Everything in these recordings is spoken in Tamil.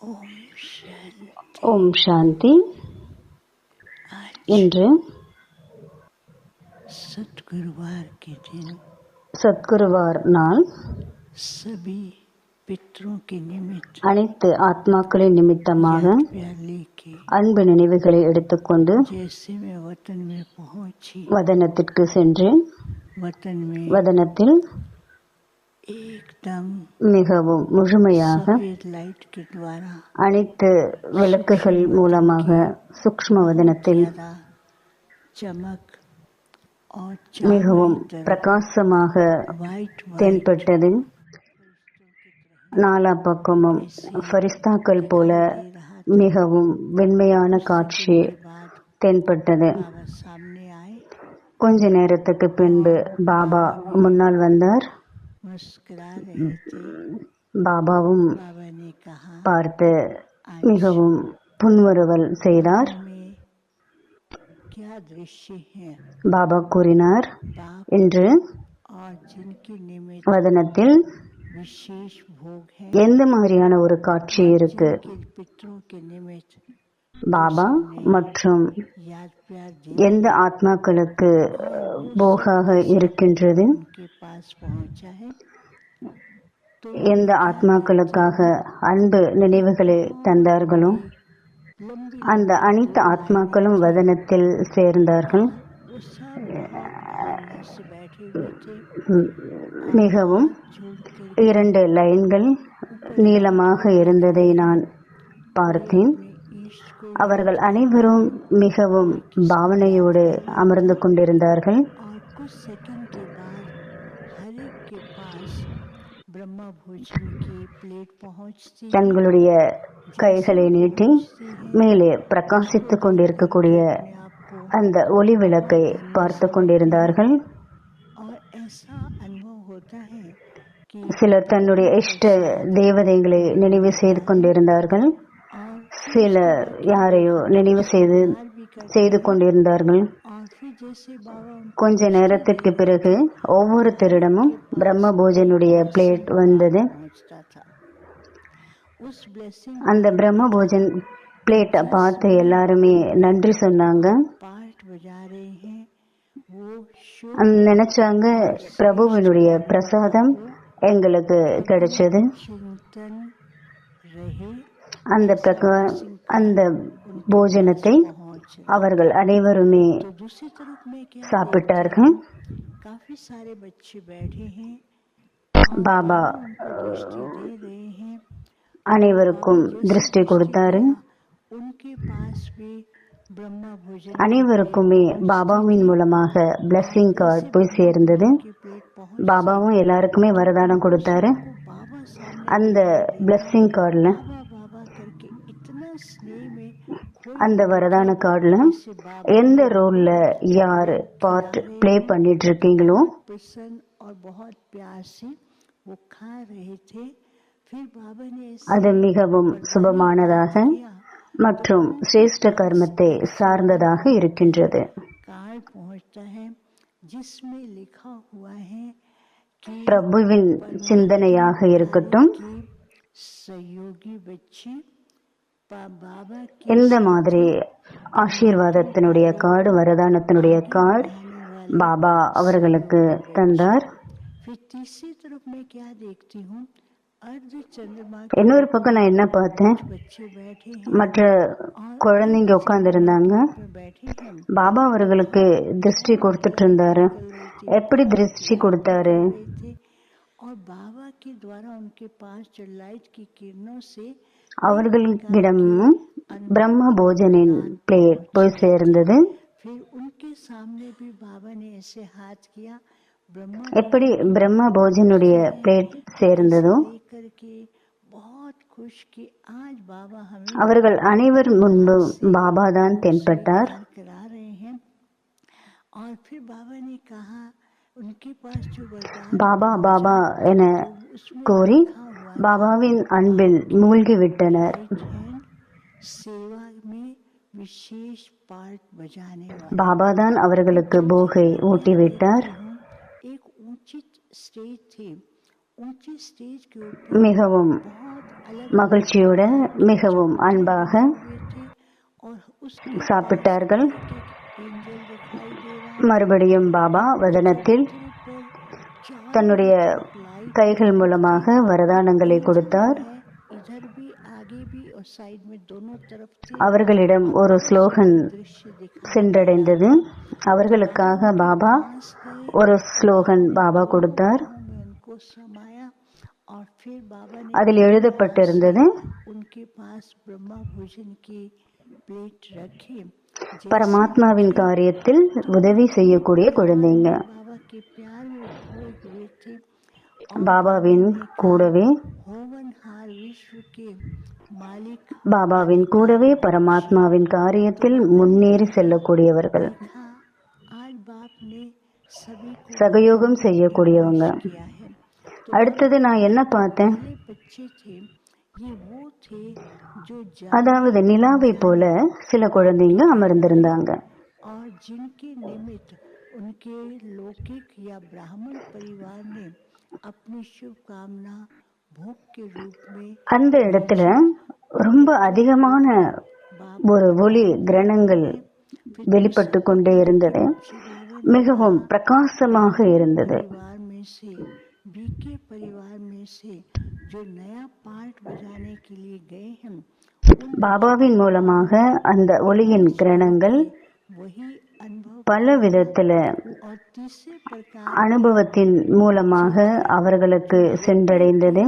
ओम शांति ஓம் சாந்தி आज இன்று सतगुरुवार के दिन சத்குருவார் நாள் सभी पितरों के निमित्त அனைத்து ஆத்மாக்களின் நிமித்தமாக याद प्यार लेके அன்பு நினைவுகளை எடுத்துக்கொண்டு जैसे मैं वतन में पहुंची வதனத்திற்கு சென்றேன் वतन में வதனத்தில் एकदम மிகவும் முழுமையாக அனைத்து விளக்குகள் மூலமாக சூக்ம வதனத்தில் மிகவும் பிரகாசமாக தென்பட்டது. நாலா பக்கமும் ஃபரிஸ்தாக்கள் போல மிகவும் வெண்மையான காட்சி தென்பட்டது. கொஞ்ச நேரத்துக்கு பின்பு பாபா முன்னால் வந்தார். பாபாவும் பார்த்து மிகவும் புன்வருவல் செய்தார் பாபா கூறினார் என்று வதனத்தில் எந்த மாதிரியான ஒரு காட்சி இருக்கு பாபா மற்றும் எந்த ஆத்மாக்களுக்கு போகாக இருக்கின்றது? எந்த ஆத்மாக்களுக்காக அன்பு நினைவுகளை தந்தார்களோ அந்த அனைத்து ஆத்மாக்களும் வதனத்தில் சேர்ந்தார்கள். மிகவும் இரண்டு லைன்கள் நீளமாக இருந்ததை நான் பார்த்தேன். அவர்கள் அனைவரும் மிகவும் பாவனையோடு அமர்ந்து கொண்டிருந்தார்கள். தங்களுடைய கைகளை நீட்டி மேலே பிரகாசித்து கொண்டிருக்கக்கூடிய அந்த ஒளி விளக்கை பார்த்து கொண்டிருந்தார்கள். சிலர் தன்னுடைய இஷ்ட தேவதைகளை நினைவு செய்து கொண்டிருந்தார்கள். சில யாரையோ நினைவு செய்து செய்து கொண்டிருந்தார்கள். கொஞ்ச நேரத்திற்கு பிறகு ஒவ்வொருத்தரிடமும் பிரம்ம போஜனுடைய பிளேட் வந்தது. அந்த பிரம்ம போஜன் பிளேட்டை பார்த்து எல்லாருமே நன்றி சொன்னாங்க. நினைச்சாங்க பிரபுவினுடைய பிரசாதம் எங்களுக்கு கிடைச்சது. அந்த பிரக அந்த போஜனத்தை அவர்கள் அனைவருமே சாப்பிட்டார்கள். பாபா அனைவருக்கும் திருஷ்டி கொடுத்தாரு. அனைவருக்குமே பாபாவின் மூலமாக பிளஸ்ஸிங் கார்டு போய் சேர்ந்தது. பாபாவும் எல்லாருக்குமே வரதானம் கொடுத்தாரு. அந்த பிளஸ்ஸிங் கார்டில் அந்த வரதான கார்டில் எந்த ரோலில் யார் பார்ட் ப்ளே பண்ணிட்டு இருக்கீங்களோ அது மிகவும் சுபமானதாக மற்றும் சிரேஷ்ட கர்மத்தை சார்ந்ததாக இருக்கின்றது. பிரபுவின் சிந்தனையாக இருக்கட்டும் எந்த மாதிரி ஆசீர்வாதத்தினுடைய கார்டு வரதானத்தினுடைய கார்டு பாபா அவர்களுக்கு தந்தார். இன்னொரு பக்கம் நான் என்ன பார்த்தேன்? மற்ற குழந்தைங்க உட்காந்துருந்தாங்க பாபா அவர்களுக்கு திருஷ்டி கொடுத்துட்டு இருந்தாரு எப்படி திருஷ்டி கொடுத்தாரு? பாபா அவர்களிடம் பிரம்ம போஜனின் பிளேட் போய் சேர்ந்தது. எப்படி பிரம்ம போஜனுடைய பிளேட் சேர்ந்ததோ அவர்கள் அனைவர் முன்பு பாபா தான் தென்பட்டார். பாபா பாபா என கோரி பாபாவின் அன்பில் மூழ்கிவிட்டனர். பாபா தான் அவர்களுக்கு போகை ஊட்டிவிட்டார். மிகவும் மகிழ்ச்சியுடன் மிகவும் அன்பாக சாப்பிட்டார்கள். மறுபடியும் பாபா வதனத்தில் தன்னுடைய கைகள் மூலமாக வரதானங்களை கொடுத்தார். அவர்களிடம் ஒரு ஸ்லோகன் சென்றடைந்தது. அவர்களுக்காக பாபா ஒரு ஸ்லோகன் பாபா கொடுத்தார். அதில் எழுதப்பட்டிருந்தது பரமாத்மாவின் காரியத்தில் உதவி செய்யக்கூடிய குழந்தைங்க. பாபாவின் கூடவே होवनहार विश्व के मालिक பாபாவின் கூடவே பரமாத்மாவின் காரியத்தில் முன்னேறி செல்லக்கூடியவர்கள் था आज बाप ने सभी को சகயோகம் செய்யக்கூடியவங்க किया है அடுத்தது நான் என்ன பார்த்தேன் पहले बच्चे थे ये वो थे जो जा அதாவது நிலாவை போல சில குழந்தைங்க அமர்ந்திருந்தாங்க और जिनके निमित्त उनके लौकिक या ब्राह्मण परिवार ने அந்த இடத்துல ரொம்ப அதிகமான ஒரு ஒளி கிரணங்கள் வெளிப்பட்டு கொண்டே இருந்தது. மிகவும் பிரகாசமாக இருந்தது. பாபாவின் மூலமாக அந்த ஒளியின் கிரணங்கள் பல விதத்தில் அனுபவத்தின் மூலமாக அவர்களுக்கு சென்றடைந்தது.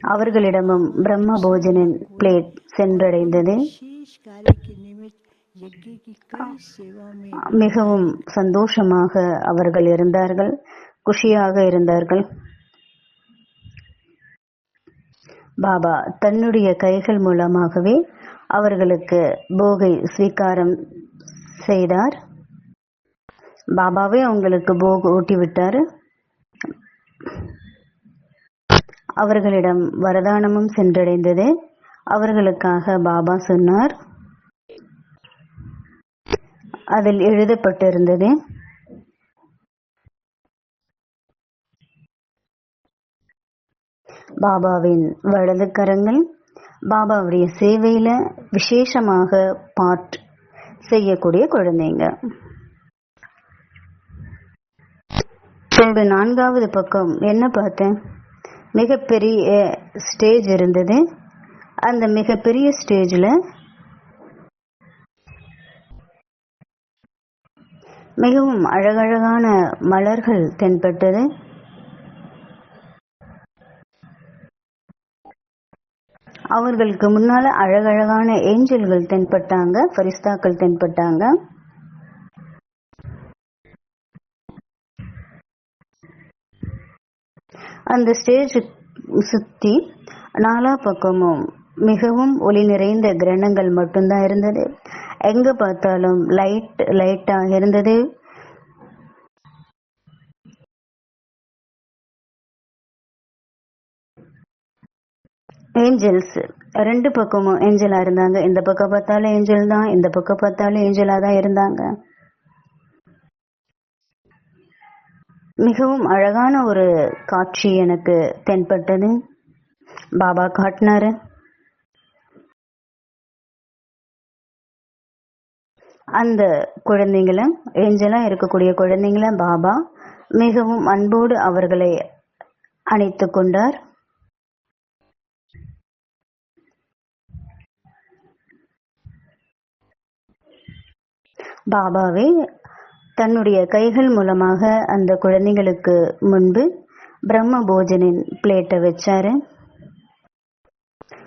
அவர்களிடமும் பிரம்ம போஜனின் பிளேட் சென்றடைந்தது. மிகவும் சந்தோஷமாக அவர்கள் இருந்தார்கள். குஷியாக இருந்தார்கள். பாபா தன்னுடைய கைகள் மூலமாகவே அவர்களுக்கு போகை ஸ்வீகாரம் செய்தார். பாபாவே அவங்களுக்கு போக ஊட்டி விட்டார் அவர்களிடம் வரதானமும் சென்றடைந்தது. அவர்களுக்காக பாபா சொன்னார். அதில் எழுதப்பட்டிருந்தது பாபாவின் வலது கரங்கள் பாபாவுடைய சேவையில் விசேஷமாக பாட் செய்யக்கூடிய குழந்தைங்க. பின்பு நான்காவது பக்கம் என்ன பார்த்தேன்? மிகப்பெரிய ஸ்டேஜ் இருந்தது. அந்த மிகப்பெரிய ஸ்டேஜில் மிகவும் அழகழகான மலர்கள் தென்பட்டது. அவர்களுக்கு முன்னால அழகழகான ஏஞ்சல்கள் தென்பட்டாங்க ஃபரிஸ்தாக்கள் தென்பட்டாங்க. அந்த ஸ்டேஜ் சுத்தி நாலா பக்கமும் மிகவும் ஒளி நிறைந்த கிரணங்கள் மட்டும்தான் இருந்தது. எங்க பார்த்தாலும் லைட் லைட்டா இருந்தது. ஏஞ்சல்ஸ் ரெண்டு பக்கமும் ஏஞ்சலா இருந்தாங்க. இந்த பக்கம் பார்த்தாலும் ஏஞ்சல் தான். இந்த பக்கம் பார்த்தாலும் ஏஞ்சலா தான் இருந்தாங்க. மிகவும் அழகான ஒரு காட்சி எனக்கு தென்பட்டது. பாபா காட்டினாரு. அந்த குழந்தைங்கள ஏஞ்சலா இருக்கக்கூடிய குழந்தைங்கள பாபா மிகவும் அன்போடு அவர்களை அணைத்து கொண்டார். பாபாவே தன்னுடைய கைகள் மூலமாக அந்த குழந்தைங்களுக்கு முன்பு பிரம்ம போஜனின் பிளேட்டை வச்சாரு.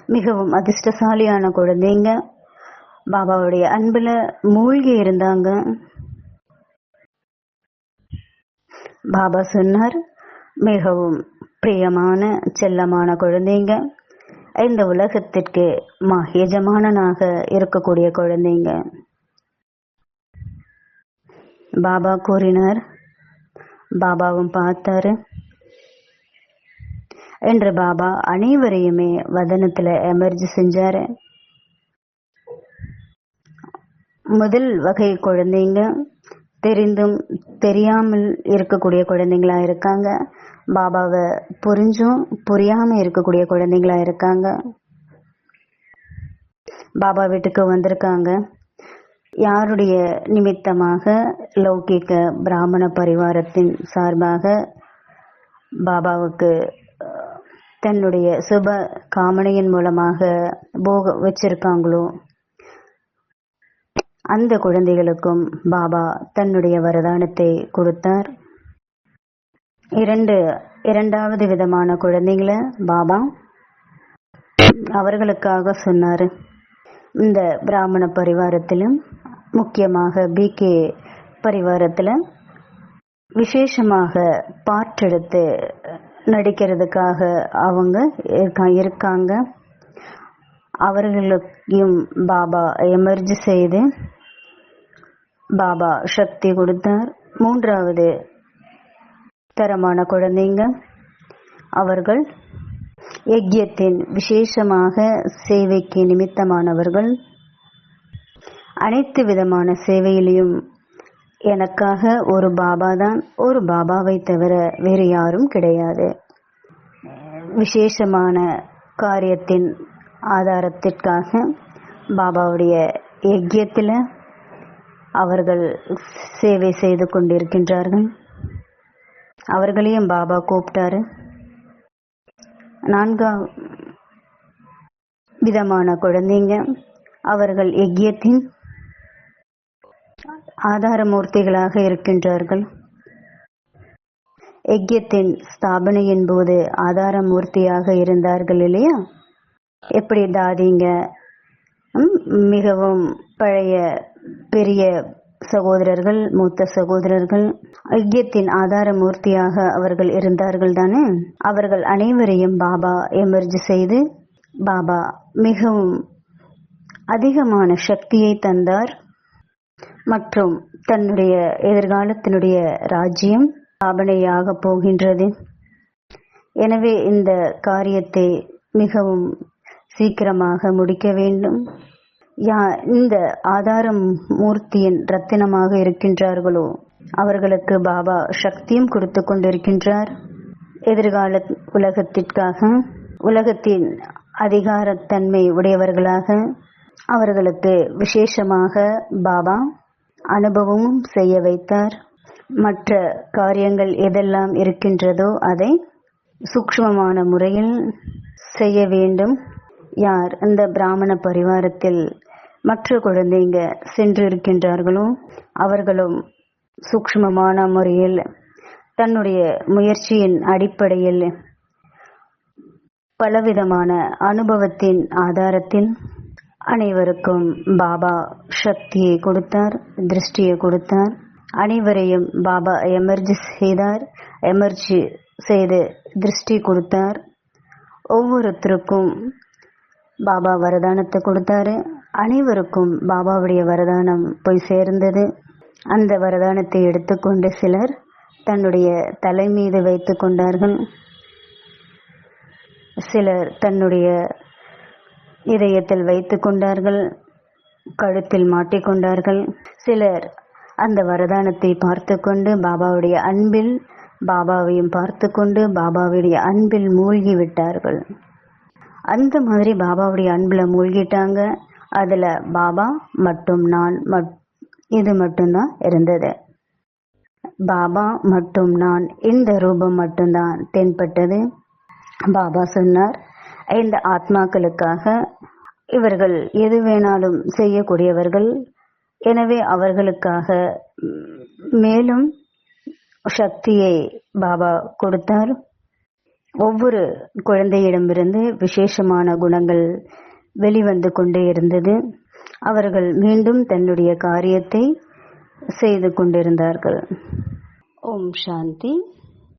மிகவும் அதிர்ஷ்டசாலியான குழந்தைங்க. பாபாவுடைய அன்புல மூழ்கி இருந்தாங்க. பாபா சொன்னார் மிகவும் பிரியமான செல்லமான குழந்தைங்க. இந்த உலகத்திற்கு மா எஜமானனாக இருக்கக்கூடிய குழந்தைங்க. பாபா கூறினார். பாபாவும் பார்த்தாரு. என்று பாபா அனைவரையுமே வதனத்தில் எமர்ஜி செஞ்சார். முதல் வகை குழந்தைங்க தெரிந்தும் தெரியாமல் இருக்கக்கூடிய குழந்தைங்களா இருக்காங்க. பாபாவை புரிஞ்சும் புரியாமல் இருக்கக்கூடிய குழந்தைங்களா இருக்காங்க. பாபா வீட்டுக்கு வந்திருக்காங்க. யாருடைய நிமித்தமாக லௌகிக்க பிராமண பரிவாரத்தின் சார்பாக பாபாவுக்கு தன்னுடைய சுப காமனையின் மூலமாக போக வச்சிருக்காங்களோ? அந்த குழந்தைகளுக்கும் பாபா தன்னுடைய வரதானத்தை கொடுத்தார். இரண்டு இரண்டாவது விதமான குழந்தைங்கள பாபா அவர்களுக்காக சொன்னார். இந்த பிராமண பரிவாரத்திலும் முக்கியமாக பிகே பரிவாரத்தில் விசேஷமாக பாற்றெடுத்து நடிக்கிறதுக்காக அவங்க இருக்கா- இருக்காங்க. அவர்களுக்கும் பாபா எமர்ஜி செய்து பாபா சக்தி கொடுத்தார். மூன்றாவது தரமான குழந்தைங்க அவர்கள். யஜ்யத்தின் விசேஷமாக சேவைக்கு நிமித்தமானவர்கள். அனைத்து விதமான சேவையிலையும் எனக்காக ஒரு பாபா தான் ஒரு பாபாவை தவிர வேறு யாரும் கிடையாது. விசேஷமான காரியத்தின் ஆதாரத்திற்காக பாபாவுடைய யஜ்யத்தில் அவர்கள் சேவை செய்து கொண்டிருக்கின்றார்கள். அவர்களையும் பாபா கூப்பிட்டாரு. நான்காம் விதமான குழந்தைங்க அவர்கள் யஜ்யத்தின் ஆதாரமூர்த்திகளாக இருக்கின்றார்கள். யஜ்யத்தின் ஸ்தாபனையின் போது ஆதாரமூர்த்தியாக இருந்தார்கள் இல்லையா? எப்படி தாதிங்க? மிகவும் பழைய பெரிய சகோதரர்கள் மூத்த சகோதரர்கள். ஐக்கியத்தின் ஆதாரமூர்த்தியாக அவர்கள் இருந்தார்கள் தானே? அவர்கள் அனைவரையும் பாபா எமர்ஜி செய்து பாபா மிகவும் அதிகமான சக்தியை தந்தார். மற்றும் தன்னுடைய எதிர்காலத்தினுடைய ராஜ்யம் ஸ்தாபனையாக போகின்றது. எனவே இந்த காரியத்தை மிகவும் சீக்கிரமாக முடிக்க வேண்டும். யா இந்த ஆதாரம் மூர்த்தியின் ரத்தினமாக இருக்கின்றார்களோ அவர்களுக்கு பாபா சக்தியும் கொடுத்து கொண்டிருக்கின்றார். எதிர்கால உலகத்திற்காக உலகத்தின் அதிகாரத்தன்மை உடையவர்களாக அவர்களுக்கு விசேஷமாக பாபா அனுபவமும் செய்ய வைத்தார். மற்ற காரியங்கள் எதெல்லாம் இருக்கின்றதோ அதை சூக்ஷ்மமான முறையில் செய்ய வேண்டும். யார் அந்த பிராமண பரிவாரத்தில் மற்ற குழந்தைங்க சென்று இருக்கின்றார்களோ அவர்களும் சூக்ஷ்மமான முறையில் தன்னுடைய முயற்சியின் அடிப்படையில் பலவிதமான அனுபவத்தின் ஆதாரத்தில் அனைவருக்கும் பாபா சக்தியை கொடுத்தார் திருஷ்டியை கொடுத்தார். அனைவரையும் பாபா எமர்ஜி செய்தார் எமர்ஜி செய்து திருஷ்டி கொடுத்தார். ஒவ்வொருத்தருக்கும் பாபா வரதானத்தை கொடுத்தாரு. அனைவருக்கும் பாபாவுடைய வரதானம் போய் சேர்ந்தது. அந்த வரதானத்தை எடுத்துக்கொண்டு சிலர் தன்னுடைய தலை மீது வைத்து கொண்டார்கள். சிலர் தன்னுடைய இதயத்தில் வைத்து கொண்டார்கள் கழுத்தில் மாட்டிக்கொண்டார்கள் சிலர் அந்த வரதானத்தை பார்த்து கொண்டு பாபாவுடைய அன்பில் பாபாவையும் பார்த்து கொண்டு பாபாவுடைய அன்பில் மூழ்கி விட்டார்கள். அந்த மாதிரி பாபாவுடைய அன்பில் மூழ்கிட்டாங்க. அதில் பாபா மற்றும் நான் மட்- இது மட்டும்தான் இருந்தது. பாபா மற்றும் நான் இந்த ரூபம் மட்டும்தான் தென்பட்டது. பாபா சொன்னார் இந்த ஆத்மாக்களுக்காக இவர்கள் எது வேணாலும் செய்யக்கூடியவர்கள். எனவே அவர்களுக்காக மேலும் சக்தியை பாபா கொடுத்தார். ஒவ்வொரு குழந்தையிடமிருந்து விசேஷமான குணங்கள் வெளிவந்து கொண்டே இருந்தது. அவர்கள் மீண்டும் தன்னுடைய காரியத்தை செய்து கொண்டிருந்தார்கள். ஓம் சாந்தி.